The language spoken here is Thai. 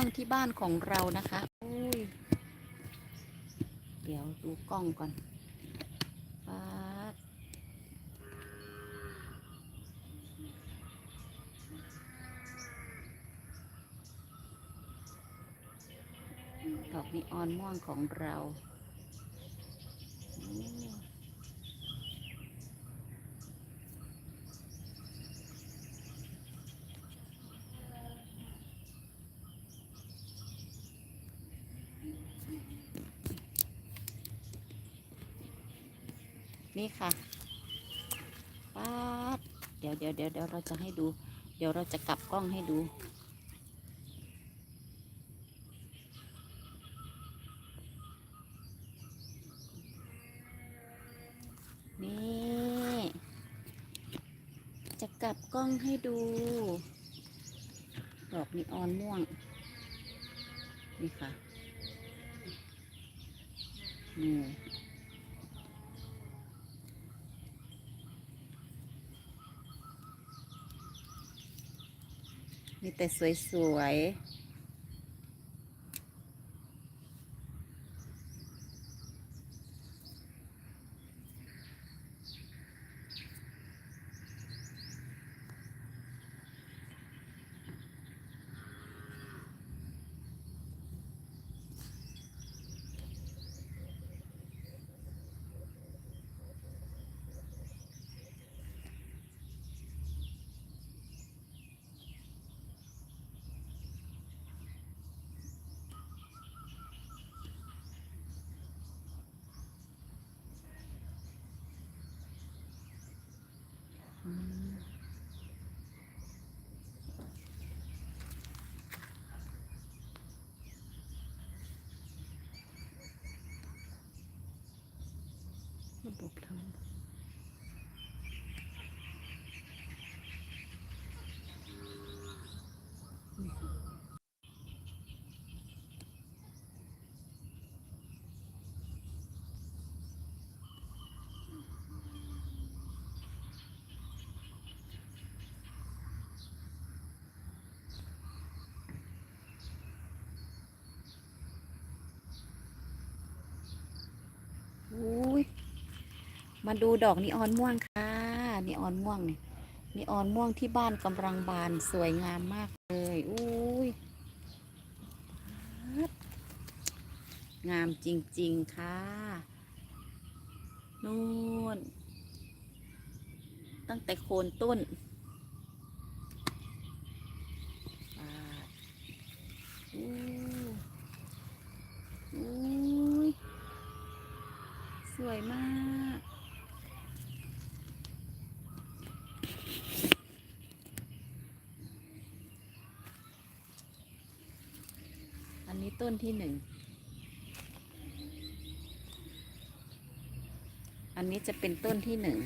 วงที่บ้านของเรานะคะอุ้ยเดี๋ยวดูกล้องก่อนป๊าดดอกนีออนม่วงของเราอืม นี่ค่ะป๊าดเดี๋ยวเดี๋ยวเดี๋ยวเดี๋ยวเราจะให้ดู เดี๋ยวเราจะกลับกล้องให้ดู นี่ จะกลับกล้องให้ดู ดอกนีออนม่วง นี่ค่ะนี่ มีแต่สวยๆ อืมระบบทำ อุ้ย มาดูดอกนีออนม่วงค่ะนีออนม่วงนี่นีออนม่วงที่บ้านกำลังบานสวยงามมากเลยอุ้ยงามจริง ๆ ค่ะนู่น ตั้งแต่โคนต้นอู้ยสวยมาก นี้ต้นที่หนึ่ง อันนี้จะเป็นต้นที่หนึ่ง